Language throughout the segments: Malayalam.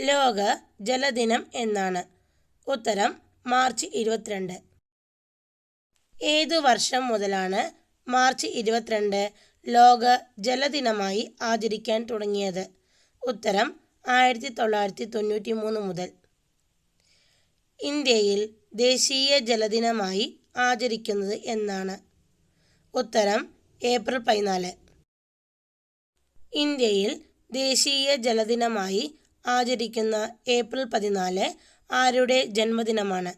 ലോക ജലദിനം എന്നാണ്. ഉത്തരം മാർച്ച് ഇരുപത്തിരണ്ട്. ഏതു വർഷം മുതലാണ് മാർച്ച് ഇരുപത്തിരണ്ട് ലോക ജലദിനമായി ആചരിക്കാൻ തുടങ്ങിയത്? ഉത്തരം ആയിരത്തി തൊള്ളായിരത്തി തൊണ്ണൂറ്റി മൂന്ന് മുതൽ. ഇന്ത്യയിൽ ദേശീയ ജലദിനമായി ആചരിക്കുന്നത് എന്നാണ്. ഉത്തരം ഏപ്രിൽ പതിനാല്. ഇന്ത്യയിൽ ദേശീയ ജലദിനമായി ആചരിക്കുന്ന ഏപ്രിൽ പതിനാല് ആരുടെ ജന്മദിനമാണ്?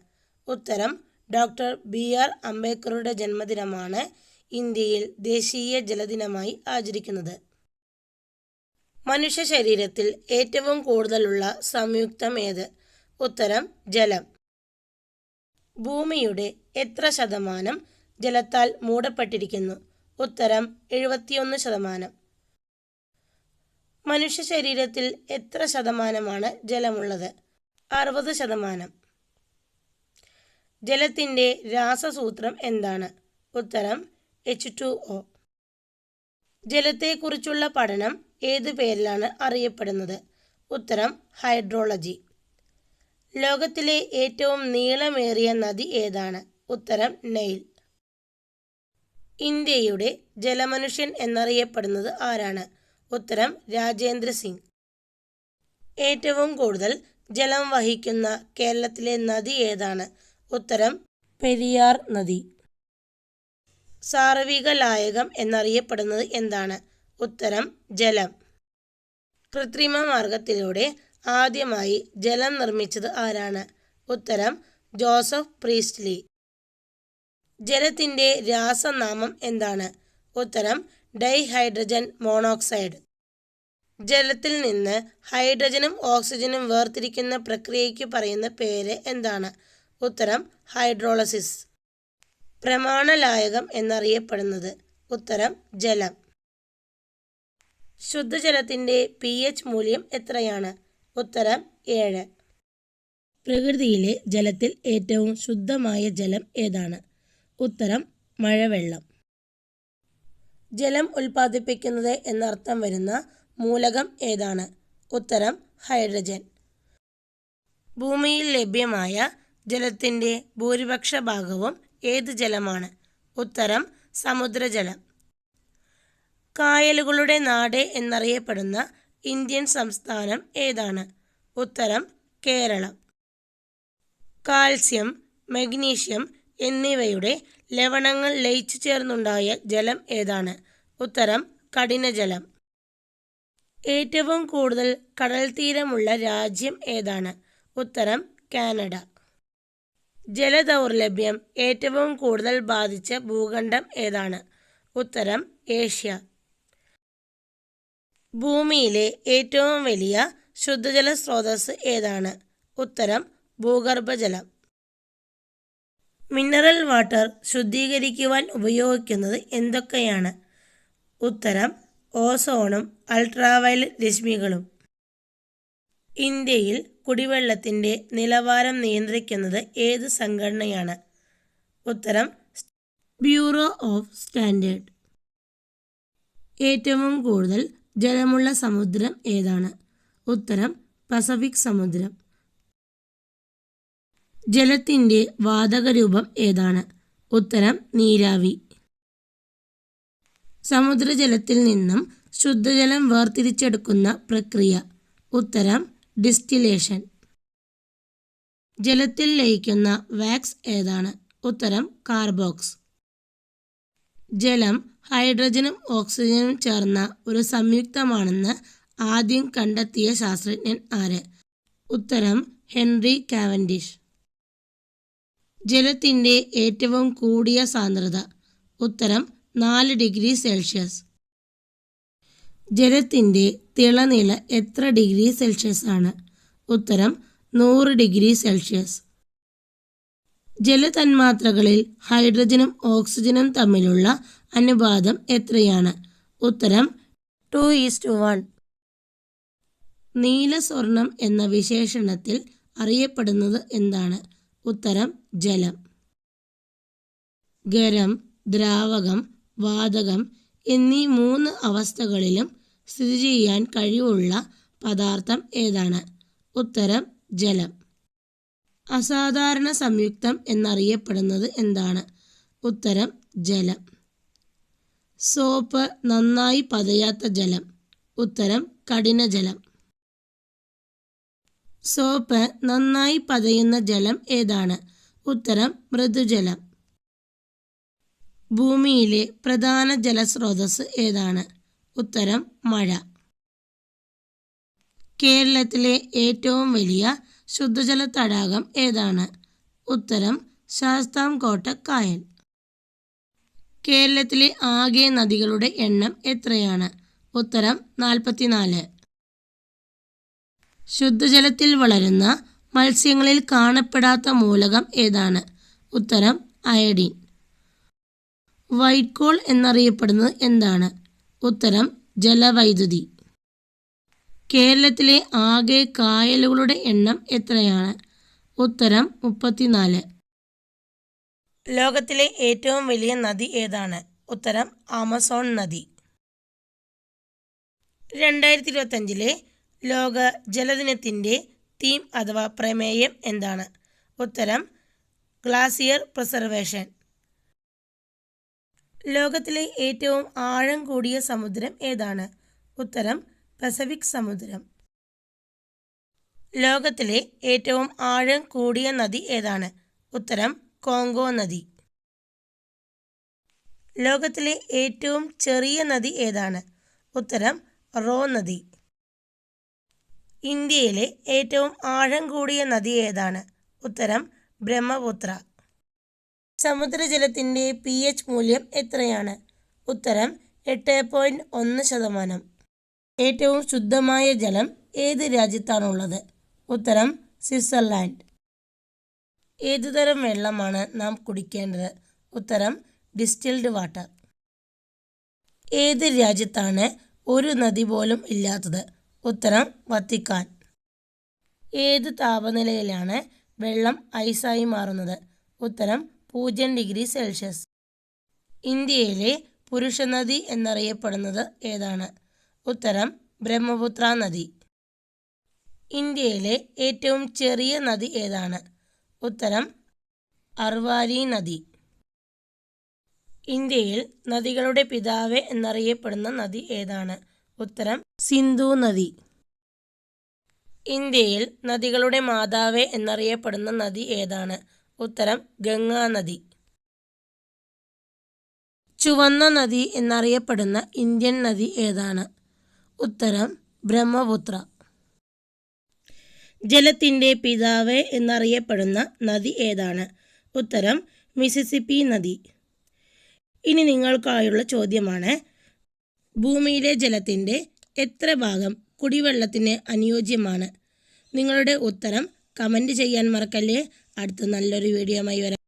ഉത്തരം ഡോക്ടർ ബി ആർ അംബേദ്കറുടെ ജന്മദിനമാണ് ഇന്ത്യയിൽ ദേശീയ ജലദിനമായി ആചരിക്കുന്നത്. മനുഷ്യ ശരീരത്തിൽ ഏറ്റവും കൂടുതലുള്ള സംയുക്തം ഏത്? ഉത്തരം ജലം. ഭൂമിയുടെ എത്ര ശതമാനം ജലത്താൽ മൂടപ്പെട്ടിരിക്കുന്നു? ഉത്തരം എഴുപത്തിയൊന്ന് ശതമാനം. മനുഷ്യ ശരീരത്തിൽ എത്ര ശതമാനമാണ് ജലമുള്ളത്? അറുപത് ശതമാനം. ജലത്തിന്റെ രാസസൂത്രം എന്താണ്? ഉത്തരം എച്ച് ടു ഒ. ജലത്തെക്കുറിച്ചുള്ള പഠനം ഏതു പേരിലാണ് അറിയപ്പെടുന്നത്? ഉത്തരം ഹൈഡ്രോളജി. ലോകത്തിലെ ഏറ്റവും നീളമേറിയ നദി ഏതാണ്? ഉത്തരം നെയിൽ. ഇന്ത്യയുടെ ജലമനുഷ്യൻ എന്നറിയപ്പെടുന്നത് ആരാണ്? ഉത്തരം രാജേന്ദ്ര സിംഗ്. ഏറ്റവും കൂടുതൽ ജലം വഹിക്കുന്ന കേരളത്തിലെ നദി ഏതാണ്? ഉത്തരം പെരിയാർ നദി. സാർവിക ലായകം എന്നറിയപ്പെടുന്നത് എന്താണ്? ഉത്തരം ജലം. കൃത്രിമ മാർഗത്തിലൂടെ ആദ്യമായി ജലം നിർമ്മിച്ചത് ആരാണ്? ഉത്തരം ജോസഫ് പ്രീസ്റ്റ്ലി. ജലത്തിന്റെ രാസനാമം എന്താണ്? ഉത്തരം ഡൈഹൈഡ്രജൻ മോണോക്സൈഡ്. ജലത്തിൽ നിന്ന് ഹൈഡ്രജനും ഓക്സിജനും വേർതിരിക്കുന്ന പ്രക്രിയയ്ക്ക് പറയുന്ന പേര് എന്താണ്? ഉത്തരം ഹൈഡ്രോളസിസ്. പ്രമാണലായകം എന്നറിയപ്പെടുന്നത് ഉത്തരം ജലം. ശുദ്ധജലത്തിന്റെ പി എച്ച് മൂല്യം എത്രയാണ്? ഉത്തരം ഏഴ്. പ്രകൃതിയിലെ ജലത്തിൽ ഏറ്റവും ശുദ്ധമായ ജലം ഏതാണ്? ഉത്തരം മഴവെള്ളം. ജലം ഉൽപ്പാദിപ്പിക്കുന്നത് എന്നർത്ഥം വരുന്ന മൂലകം ഏതാണ്? ഉത്തരം ഹൈഡ്രജൻ. ഭൂമിയിൽ ലഭ്യമായ ജലത്തിന്റെ ഭൂരിപക്ഷ ഭാഗവും ഏത് ജലമാണ്? ഉത്തരം സമുദ്രജലം. കായലുകളുടെ നാട് എന്നറിയപ്പെടുന്ന ഇന്ത്യൻ സംസ്ഥാനം ഏതാണ്? ഉത്തരം കേരളം. കാൽസ്യം മഗ്നീഷ്യം എന്നിവയുടെ ലവണങ്ങൾ ലയിച്ചു ചേർന്നുണ്ടായ ജലം ഏതാണ്? ഉത്തരം കഠിനജലം. ഏറ്റവും കൂടുതൽ കടൽ തീരമുള്ള രാജ്യം ഏതാണ്? ഉത്തരം കാനഡ. ജലദൗർലഭ്യം ഏറ്റവും കൂടുതൽ ബാധിച്ച ഭൂഖണ്ഡം ഏതാണ്? ഉത്തരം ഏഷ്യ. ഭൂമിയിലെ ഏറ്റവും വലിയ ശുദ്ധജല സ്രോതസ് ഏതാണ്? ഉത്തരം ഭൂഗർഭജലം. മിനറൽ വാട്ടർ ശുദ്ധീകരിക്കുവാൻ ഉപയോഗിക്കുന്നത് എന്തൊക്കെയാണ്? ഉത്തരം ഓസോണും അൾട്രാവയലറ്റ് രശ്മികളും. ഇന്ത്യയിൽ കുടിവെള്ളത്തിന്റെ നിലവാരം നിയന്ത്രിക്കുന്നത് ഏത് സംഘടനയാണ്? ഉത്തരം ബ്യൂറോ ഓഫ് സ്റ്റാൻഡേർഡ്. ഏറ്റവും കൂടുതൽ ജലമുള്ള സമുദ്രം ഏതാണ്? ഉത്തരം പസഫിക് സമുദ്രം. ജലത്തിന്റെ വാതകരൂപം ഏതാണ്? ഉത്തരം നീരാവി. സമുദ്രജലത്തിൽ നിന്നും ശുദ്ധജലം വേർതിരിച്ചെടുക്കുന്ന പ്രക്രിയ. ഉത്തരം ഡിസ്റ്റിലേഷൻ. ജലത്തിൽ ലയിക്കുന്ന വാക്സ് ഏതാണ്? ഉത്തരം കാർബോക്സ്. ജലം ഹൈഡ്രജനും ഓക്സിജനും ചേർന്ന ഒരു സംയുക്തമാണെന്ന് ആദ്യം കണ്ടെത്തിയ ശാസ്ത്രജ്ഞൻ ആര്? ഉത്തരം ഹെൻറി കാവൻഡിഷ്. ജലത്തിന്റെ ഏറ്റവും കൂടിയ സാന്ദ്രത. ഉത്തരം നാല് ഡിഗ്രി സെൽഷ്യസ്. ജലത്തിന്റെ തിളനില എത്ര ഡിഗ്രി സെൽഷ്യസ് ആണ്? ഉത്തരം നൂറ് ഡിഗ്രി സെൽഷ്യസ്. ജലതന്മാത്രകളിൽ ഹൈഡ്രജനും ഓക്സിജനും തമ്മിലുള്ള അനുപാതം എത്രയാണ്? ഉത്തരം ടു ഈസ്റ്റ് വൺ. നീലസ്വർണം എന്ന വിശേഷണത്തിൽ അറിയപ്പെടുന്നത് എന്താണ്? ഉത്തരം ജലം. ഗരം ദ്രാവകം വാതകം എന്നീ മൂന്ന് അവസ്ഥകളിലും സ്ഥിതി ചെയ്യാൻ കഴിവുള്ള പദാർത്ഥം ഏതാണ്? ഉത്തരം ജലം. അസാധാരണ സംയുക്തം എന്നറിയപ്പെടുന്നത് എന്താണ്? ഉത്തരം ജലം. സോപ്പ് നന്നായി പതയാത്ത ജലം. ഉത്തരം കഠിന ജലം. സോപ്പ് നന്നായി പതയുന്ന ജലം ഏതാണ്? ഉത്തരം മൃദുജലം. ഭൂമിയിലെ പ്രധാന ജലസ്രോതസ് ഏതാണ്? ഉത്തരം മഴ. കേരളത്തിലെ ഏറ്റവും വലിയ ശുദ്ധജല തടാകം ഏതാണ്? ഉത്തരം ശാസ്താംകോട്ട കായൽ. കേരളത്തിലെ ആകെ നദികളുടെ എണ്ണം എത്രയാണ്? ഉത്തരം നാൽപ്പത്തിനാല്. ശുദ്ധജലത്തിൽ വളരുന്ന മത്സ്യങ്ങളിൽ കാണപ്പെടാത്ത മൂലകം ഏതാണ്? ഉത്തരം അയഡിൻ. വൈറ്റ് കോൾ എന്നറിയപ്പെടുന്നത് എന്താണ്? ഉത്തരം ജലവൈദ്യുതി. കേരളത്തിലെ ആകെ കായലുകളുടെ എണ്ണം എത്രയാണ്? ഉത്തരം മുപ്പത്തിനാല്. ലോകത്തിലെ ഏറ്റവും വലിയ നദി ഏതാണ്? ഉത്തരം ആമസോൺ നദി. രണ്ടായിരത്തി ഇരുപത്തഞ്ചിലെ ലോക ജലദിനത്തിന്റെ തീം അഥവാ പ്രമേയം എന്താണ്? ഉത്തരം ഗ്ലാസിയർ പ്രിസർവേഷൻ. ലോകത്തിലെ ഏറ്റവും ആഴം കൂടിയ സമുദ്രം ഏതാണ്? ഉത്തരം പസഫിക് സമുദ്രം. ലോകത്തിലെ ഏറ്റവും ആഴം കൂടിയ നദി ഏതാണ്? ഉത്തരം കോങ്കോ നദി. ലോകത്തിലെ ഏറ്റവും ചെറിയ നദി ഏതാണ്? ഉത്തരം റോ നദി. ഇന്ത്യയിലെ ഏറ്റവും ആഴം കൂടിയ നദി ഏതാണ്? ഉത്തരം ബ്രഹ്മപുത്ര. സമുദ്രജലത്തിന്റെ പി എച്ച് മൂല്യം എത്രയാണ്? ഉത്തരം എട്ട് പോയിന്റ് ഒന്ന് ശതമാനം. ഏറ്റവും ശുദ്ധമായ ജലം ഏത് രാജ്യത്താണുള്ളത്? ഉത്തരം സ്വിറ്റ്സർലാൻഡ്. ഏതുതരം വെള്ളമാണ് നാം കുടിക്കേണ്ടത്? ഉത്തരം ഡിസ്റ്റിൽഡ് വാട്ടർ. ഏത് രാജ്യത്താണ് ഒരു നദി പോലും ഇല്ലാത്തത്? ഉത്തരം വത്തിക്കാൻ. ഏത് താപനിലയിലാണ് വെള്ളം ഐസായി മാറുന്നത്? ഉത്തരം പൂജ്യം ഡിഗ്രി സെൽഷ്യസ്. ഇന്ത്യയിലെ പുരുഷനദി എന്നറിയപ്പെടുന്നത് ഏതാണ്? ഉത്തരം ബ്രഹ്മപുത്ര നദി. ഇന്ത്യയിലെ ഏറ്റവും ചെറിയ നദി ഏതാണ്? ഉത്തരം അർവാരി നദി. ഇന്ത്യയിൽ നദികളുടെ പിതാവ് എന്നറിയപ്പെടുന്ന നദി ഏതാണ്? ഉത്തരം സിന്ധു നദി. ഇന്ത്യയിൽ നദികളുടെ മാതാവ് എന്നറിയപ്പെടുന്ന നദി ഏതാണ്? ഉത്തരം ഗംഗാനദി. ചുവന്ന നദി എന്നറിയപ്പെടുന്ന ഇന്ത്യൻ നദി ഏതാണ്? ഉത്തരം ബ്രഹ്മപുത്ര. ജലത്തിന്റെ പിതാവ് എന്നറിയപ്പെടുന്ന നദി ഏതാണ്? ഉത്തരം മിസിസിപ്പി നദി. ഇനി നിങ്ങൾക്കായുള്ള ചോദ്യമാണ് ഭൂമിയിലെ ജലത്തിന്റെ എത്ര ഭാഗം കുടിവെള്ളത്തിന് അനുയോജ്യമാണ്? നിങ്ങളുടെ ഉത്തരം കമന്റ് ചെയ്യാൻ മറക്കല്ലേ. അടുത്ത നല്ലൊരു വീഡിയോയുമായി വരാം.